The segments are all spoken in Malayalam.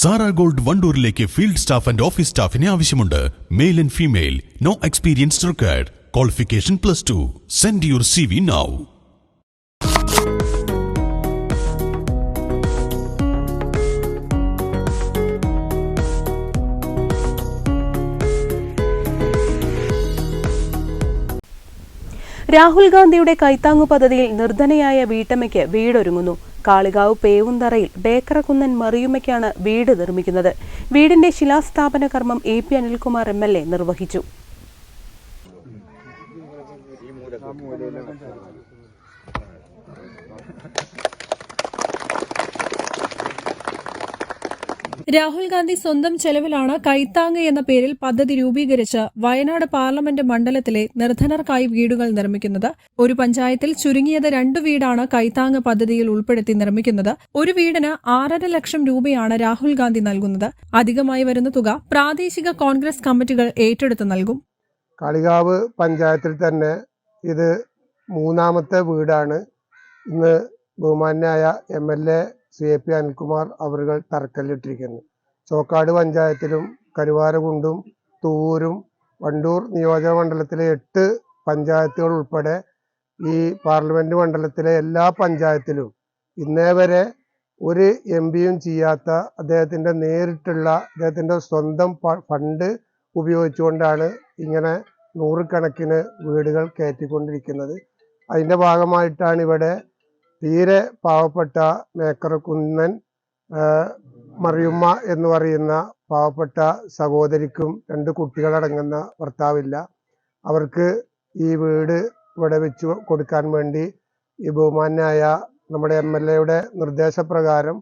സാറ ഗോൾഡ് വണ്ടൂരിലേക്ക് ഫീൽഡ് സ്റ്റാഫ് ആൻഡ് ഓഫീസ് സ്റ്റാഫിനെ ആവശ്യമുണ്ട്. Male and female. No experience required. Qualification plus two. Send your C V now Rahul ഗാന്ധിയുടെ കൈത്താങ്ങു പദ്ധതിയിൽ നിർധനയായ വീട്ടമ്മയ്ക്ക് വീടൊരുങ്ങുന്നു. കാളികാവ് പേവുന്തറയിൽ ബേക്കറക്കുന്നൻ മറിയുമ്മയ്ക്കാണ് വീട് നിർമ്മിക്കുന്നത്. വീടിന്റെ ശിലാസ്ഥാപന കർമ്മം A P Anilkumar M L A നിർവഹിച്ചു. രാഹുൽ ഗാന്ധി സ്വന്തം ചെലവിലാണ് കൈത്താങ് എന്ന പേരിൽ പദ്ധതി രൂപീകരിച്ച് വയനാട് പാർലമെന്റ് മണ്ഡലത്തിലെ നിർധനർക്കായി വീടുകൾ നിർമ്മിക്കുന്നത്. ഒരു പഞ്ചായത്തിൽ ചുരുങ്ങിയത് രണ്ട് വീടാണ് കൈത്താങ് പദ്ധതിയിൽ ഉൾപ്പെടുത്തി നിർമ്മിക്കുന്നത്. ഒരു വീടിന് ആറര ലക്ഷം രൂപയാണ് രാഹുൽ ഗാന്ധി നൽകുന്നത്. അധികമായി വരുന്ന തുക പ്രാദേശിക കോൺഗ്രസ് കമ്മിറ്റികൾ ഏറ്റെടുത്ത് നൽകും. കാളികാവ് പഞ്ചായത്തിൽ തന്നെ ഇത് മൂന്നാമത്തെ വീടാണ്. ഇന്ന് ബഹുമാന്യായ M L A C A P Anilkumar അവരുകൾ തറക്കല്ലിട്ടിരിക്കുന്നത് ചോക്കാട് പഞ്ചായത്തിലും കരുവാരകുണ്ടും തൂരും വണ്ടൂർ നിയോജക മണ്ഡലത്തിലെ എട്ട് പഞ്ചായത്തുകൾ ഉൾപ്പെടെ ഈ പാർലമെന്റ് മണ്ഡലത്തിലെ എല്ലാ പഞ്ചായത്തിലും ഇന്നേ വരെ ഒരു എം പിയും ചെയ്യാത്ത അദ്ദേഹത്തിന്റെ നേരിട്ടുള്ള അദ്ദേഹത്തിന്റെ സ്വന്തം ഫണ്ട് ഉപയോഗിച്ചുകൊണ്ടാണ് ഇങ്ങനെ നൂറുകണക്കിന് വീടുകൾ കയറ്റിക്കൊണ്ടിരിക്കുന്നത്. അതിന്റെ ഭാഗമായിട്ടാണ് ഇവിടെ തീരെ പാവപ്പെട്ട മേക്കറക്കുന്നൻ കുന്നൻ മറിയുമ്മ എന്ന് പറയുന്ന പാവപ്പെട്ട സഹോദരിക്കും രണ്ട് കുട്ടികളടങ്ങുന്ന ഭർത്താവില്ല. അവർക്ക് ഈ വീട് ഇവിടെ വെച്ച് കൊടുക്കാൻ വേണ്ടി ഈ ബഹുമാന്യായ നമ്മുടെ എം എൽ എയുടെ നിർദ്ദേശപ്രകാരം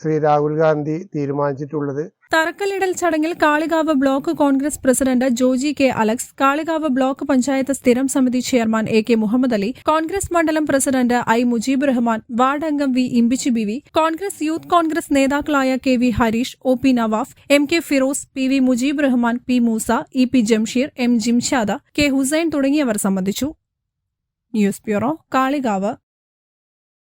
ശ്രീ രാഹുൽ ഗാന്ധി തീരുമാനിച്ചിട്ടുള്ളത്. തറക്കല്ലിടൽ ചടങ്ങിൽ Kalikavu block Congress president Joji K Alex Kalikavu block panchayat സ്ഥിരം സമിതി chairman A K Muhammad Ali Congress മണ്ഡലം president I Mujeeb Rahman ward അംഗം വി ഇമ്പിച്ചി ബിവി കോൺഗ്രസ് യൂത്ത് കോൺഗ്രസ് നേതാക്കളായ K V Hareesh O P Nawaf M K Firoz P V Mujeeb Rahman P Moosa E P Jamsheer M Jimshad K Hussain തുടങ്ങിയവർ സംബന്ധിച്ചു. News bureau Kalikavu.